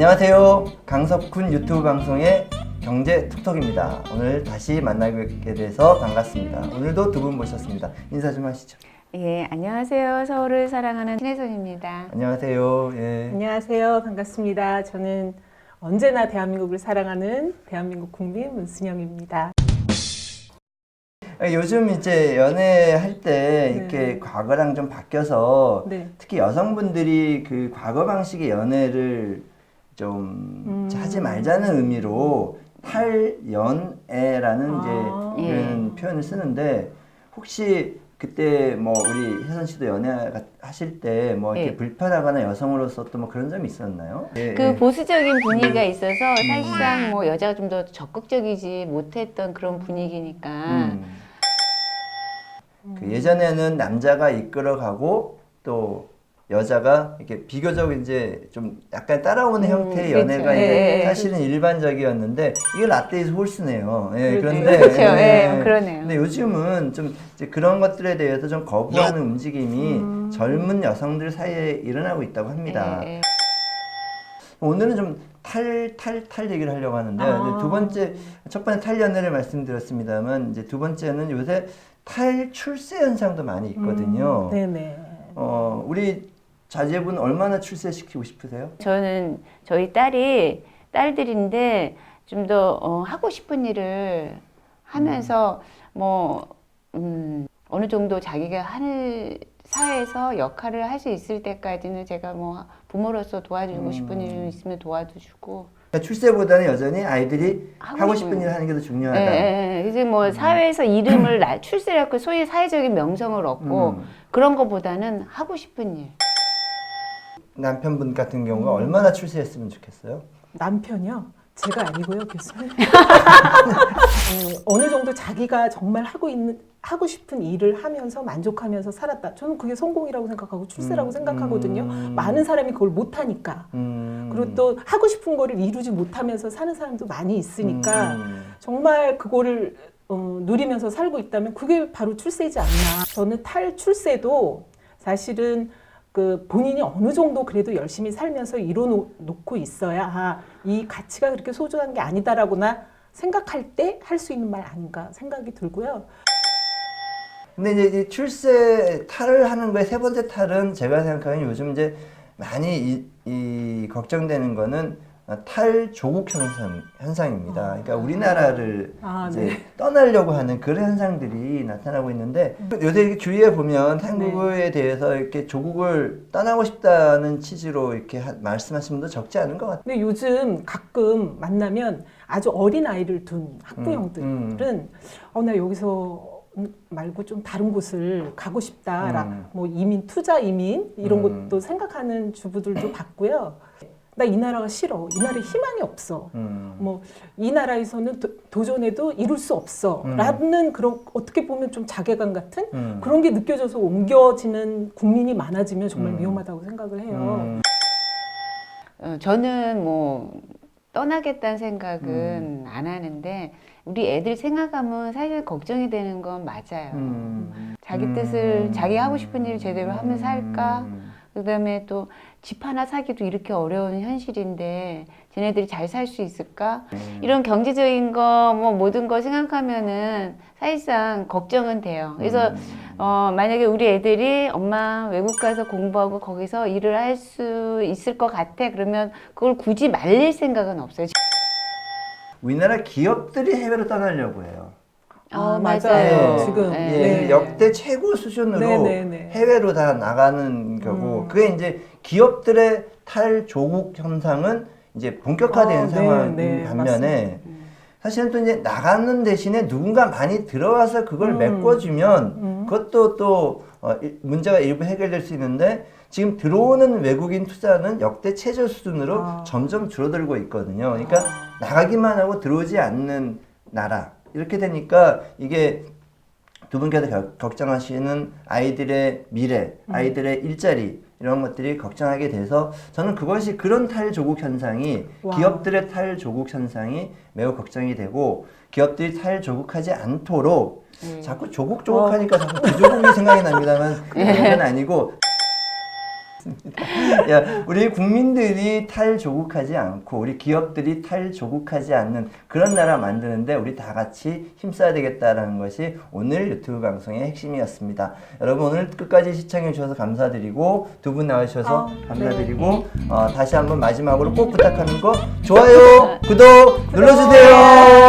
안녕하세요. 강석훈 유튜브 방송의 경제 톡톡입니다. 오늘 다시 만나게 돼서 반갑습니다. 오늘도 두 분 모셨습니다. 인사 좀 하시죠. 예, 안녕하세요. 서울을 사랑하는 신혜선입니다. 안녕하세요. 예. 안녕하세요. 반갑습니다. 저는 언제나 대한민국을 사랑하는 대한민국 국민 문순영입니다. 아, 요즘 이제 연애할 때 이렇게 네. 과거랑 좀 바뀌어서 네. 특히 여성분들이 그 과거 방식의 연애를 좀 음. 하지 말자는 의미로 탈연애라는 아. 이제 그런 표현을 쓰는데 혹시 그때 뭐 우리 혜선 씨도 연애 하실 때 뭐 이렇게 예. 불편하거나 여성으로서 또 뭐 그런 점이 있었나요? 예, 그 예. 보수적인 분위기가 있어서 사실상 뭐 여자가 좀 더 적극적이지 못했던 그런 분위기니까 음. 그 예전에는 남자가 이끌어가고 또 여자가 이렇게 비교적 이제 좀 약간 따라오는 음, 형태의 그렇죠. 연애가 이제 예, 예. 사실은 일반적이었는데 이게 라떼이즈 홀스네요. 예, 그렇죠. 그런데 그렇죠. 예, 그러네요. 근데 요즘은 좀 이제 그런 것들에 대해서 좀 거부하는 움직임이 음. 젊은 여성들 사이에 일어나고 있다고 합니다. 예, 예. 오늘은 좀 탈, 탈, 탈 얘기를 하려고 하는데 아. 두 번째, 첫 번째 탈 연애를 말씀드렸습니다만 이제 두 번째는 요새 탈출세 현상도 많이 있거든요. 음, 네네. 어, 우리 자제분 얼마나 출세시키고 싶으세요? 저는 저희 딸이 딸들인데 좀더 어, 하고 싶은 일을 하면서 뭐 음, 어느 정도 자기가 하는 사회에서 역할을 할 수 있을 때까지는 제가 뭐 부모로서 도와주고 싶은 음. 일 있으면 도와주고 그러니까 출세보다는 여전히 아이들이 하고 하고 싶은 싶은 일 하는 게더 예, 중요하다. 예, 예. 이제 뭐 사회에서 이름을 나- 출세를 하고 소위 사회적인 명성을 얻고 음. 그런 것보다는 하고 싶은 일. 남편분 같은 경우가 얼마나 출세했으면 좋겠어요? 남편이요? 제가 아니고요, 교수님. 어, 어느 정도 자기가 정말 하고 있는 하고 싶은 일을 하면서 만족하면서 살았다. 저는 그게 성공이라고 생각하고 출세라고 음, 생각하거든요. 음. 많은 사람이 그걸 못 하니까. 음. 그리고 또 하고 싶은 거를 이루지 못하면서 사는 사람도 많이 있으니까 음. 정말 그거를 어, 누리면서 살고 있다면 그게 바로 출세이지 않나. 저는 탈출세도 사실은 그 본인이 어느 정도 그래도 열심히 살면서 이뤄놓고 있어야 아, 이 가치가 그렇게 소중한 게 아니다라고나 생각할 때 할 수 있는 말 아닌가 생각이 들고요. 근데 이제 이 출세 탈을 하는 거에 세 번째 탈은 제가 생각하기엔 요즘 이제 많이 이, 이 걱정되는 거는 탈 조국 현상 현상입니다. 그러니까 우리나라를 아, 이제 네. 떠나려고 하는 그런 현상들이 나타나고 있는데 요새 이렇게 주위에 보면 한국에 대해서 이렇게 조국을 떠나고 싶다는 취지로 이렇게 하- 말씀하시는 분도 적지 않은 것 같아요. 근데 요즘 가끔 만나면 아주 어린 아이를 둔 학부형들은 음, 어나 여기서 말고 좀 다른 곳을 가고 싶다라 음. 뭐 이민 투자 이민 이런 음. 것도 생각하는 주부들도 봤고요. 나 이 나라가 싫어. 이 나라에 희망이 없어. 음. 뭐이 나라에서는 도, 도전해도 이룰 수 없어. 음. 라는 그런 어떻게 보면 좀 자괴감 같은 음. 그런 게 느껴져서 옮겨지는 국민이 많아지면 정말 음. 위험하다고 생각을 해요. 음. 어, 저는 뭐 떠나겠다는 생각은 음. 안 하는데 우리 애들 생각하면 사실 걱정이 되는 건 맞아요. 음. 자기 뜻을 자기 하고 싶은 일 제대로 하면서 할까? 음. 그다음에 또 집 하나 사기도 이렇게 어려운 현실인데 쟤네들이 잘 살 수 있을까? 음. 이런 경제적인 거 뭐 모든 거 생각하면은 사실상 걱정은 돼요. 그래서 음. 어 만약에 우리 애들이 엄마 외국 가서 공부하고 거기서 일을 할 수 있을 것 같아 그러면 그걸 굳이 말릴 생각은 없어요. 우리나라 기업들이 해외로 떠나려고 해요. 아, 맞아요. 맞아요. 예. 지금. 네. 예, 네. 역대 최고 수준으로 네, 네, 네. 해외로 다 나가는 거고 음. 그게 이제 기업들의 탈조국 현상은 이제 본격화된 아, 네, 상황인 네, 반면에 음. 사실은 또 이제 나가는 대신에 누군가 많이 들어와서 그걸 음. 메꿔주면 음. 그것도 또 어, 일- 문제가 일부 해결될 수 있는데 지금 들어오는 외국인 투자는 역대 최저 수준으로 아. 점점 줄어들고 있거든요. 그러니까 아. 나가기만 하고 들어오지 않는 나라 이렇게 되니까 이게 두 분께서 겨- 걱정하시는 아이들의 미래, 아이들의 일자리 이런 것들이 걱정하게 돼서 저는 그것이 그런 탈조국 현상이 와. 기업들의 탈조국 현상이 매우 걱정이 되고 기업들이 탈조국하지 않도록 음. 자꾸 조국 조국 하니까 자꾸 그 조국이 생각이 납니다만 그건 아니고 알겠습니다. 야, 우리 국민들이 탈조국하지 않고 우리 기업들이 탈조국하지 않는 그런 나라 만드는데 우리 다 같이 힘써야 되겠다라는 것이 오늘 유튜브 방송의 핵심이었습니다. 여러분 오늘 끝까지 시청해 주셔서 감사드리고 두 분 나와주셔서 아, 감사드리고 어, 다시 한번 마지막으로 꼭 부탁하는 거 좋아요, 구독 눌러주세요.